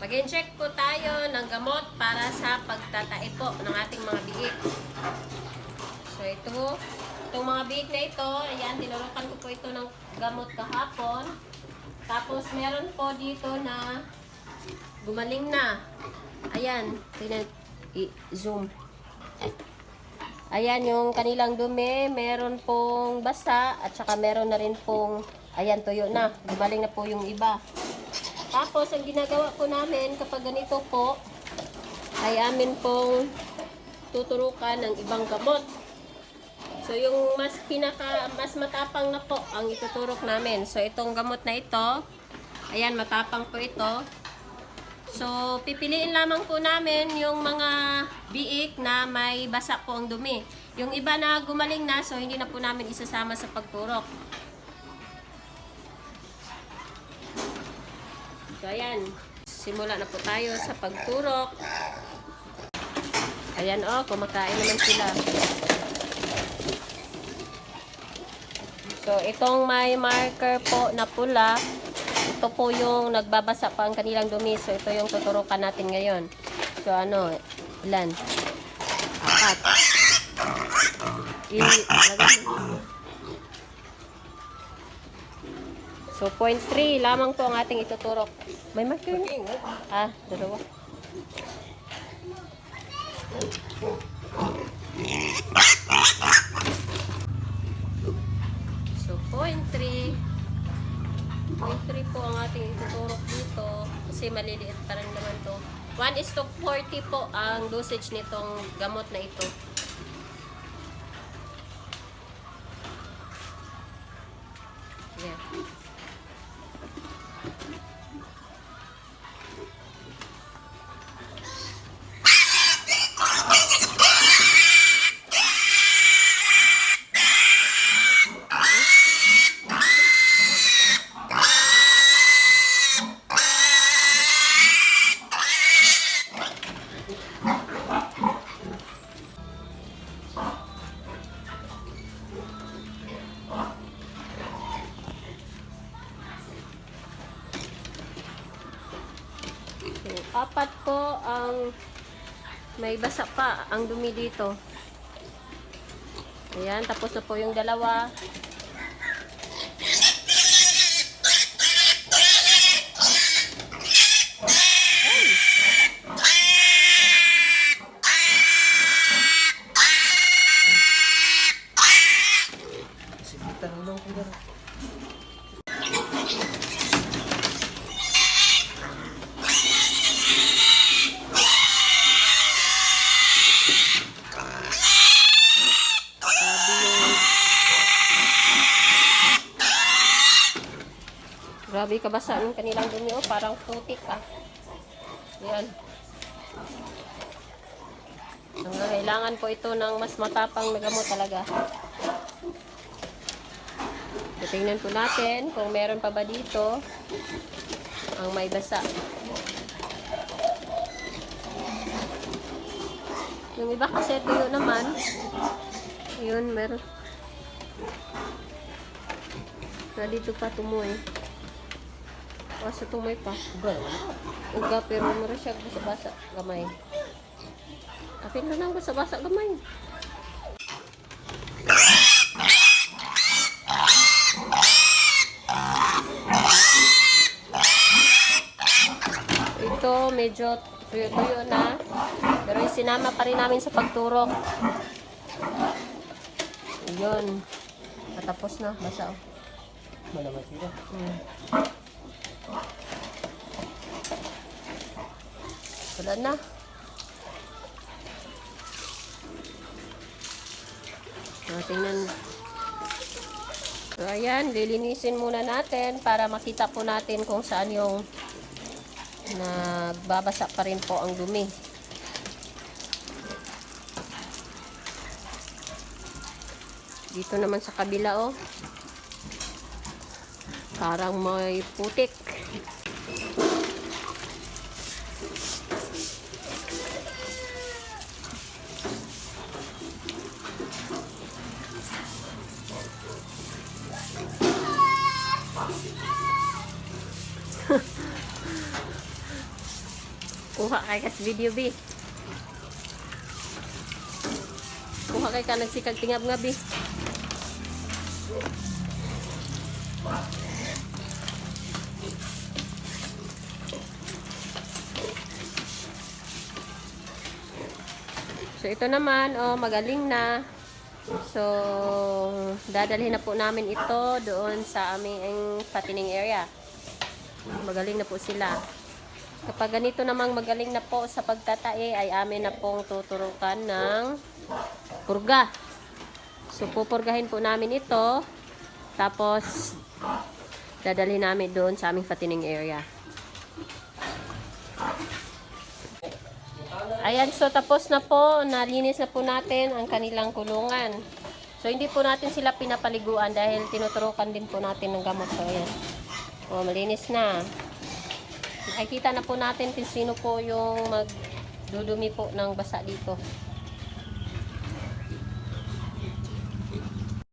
Mag-inject po tayo ng gamot para sa pagtatae po ng ating mga biik. So ito, itong mga biik na ito, ayan, tinurukan ko po ito ng gamot kahapon. Tapos meron po dito na gumaling na. Ayan, tingnan, i-zoom. Ayan yung kanilang dumi, meron pong basa at saka meron na rin pong, ayan tuyo na, gumaling na po yung iba. Tapos, ang ginagawa po namin kapag ganito po, ay amin pong tuturukan ng ibang gamot. So, yung mas pinaka, mas matapang na po ang ituturok namin. So, itong gamot na ito, ayan, matapang po ito. So, pipiliin lamang po namin yung mga biik na may basa po ang dumi. Yung iba na gumaling na, so hindi na po namin isasama sa pagturok. So, ayan. Simula na po tayo sa pagturok. Ayan, oh, kumakain naman sila. So, itong may marker po na pula, ito po yung nagbabasa pa ang kanilang dumi. So, ito yung tuturukan natin ngayon. So, ano, ilan? Apat. I. So, point 3 lamang po ang ating ituturok. May marker na? Ah, dalawa. So, point 3. 3 po ang ating ituturok dito. Kasi maliliit pa rin naman to. 1 is to 40 po ang dosage nitong gamot na ito. Apat po ang may basa pa ang dumi dito. Ayan, tapos na po yung dalawa. Grabe kabasa yung kanilang dumi. Oh, parang putik ah. Ayan. Hanggang kailangan po ito ng mas matapang na gamot talaga. Titingnan po natin kung meron pa ba dito ang may basa. Yung iba kasi tuyo naman. Yun, meron. Na dito pa tumoy. O, sa tumoy pa. Uga, pero meron siya basa-basa gamay. Apin na lang basa-basa gamay. Ito, medyo tuyo-tuyo na. Pero sinama pa rin namin sa pagturok. Yun. Matapos na. Basa. oh. Malaman sila. Hmm. Wala na. So, tingnan. So, ayan. Lilinisin muna natin para makita po natin kung saan yung nagbabasa pa rin po ang dumi. Dito naman sa kabila, oh. Parang may putik. Kuha kay kas video bi. Kuha kay ka nagsikag tingab nga bi. So ito naman, oh, magaling na. So, dadalhin na po namin ito doon sa aming patining area. Magaling na po sila. Kapag ganito namang magaling na po sa pagtatae, ay amin na pong tuturukan ng purga. So, pupurgahin po namin ito. Tapos, dadalhin namin doon sa aming patining area. Ayan, so tapos na po, nalinis na po natin ang kanilang kulungan. So hindi po natin sila pinapaliguan dahil tinuturukan din po natin ng gamot. So ayan. O, malinis na. Nakikita na po natin kung sino po yung magdudumi po ng basa dito.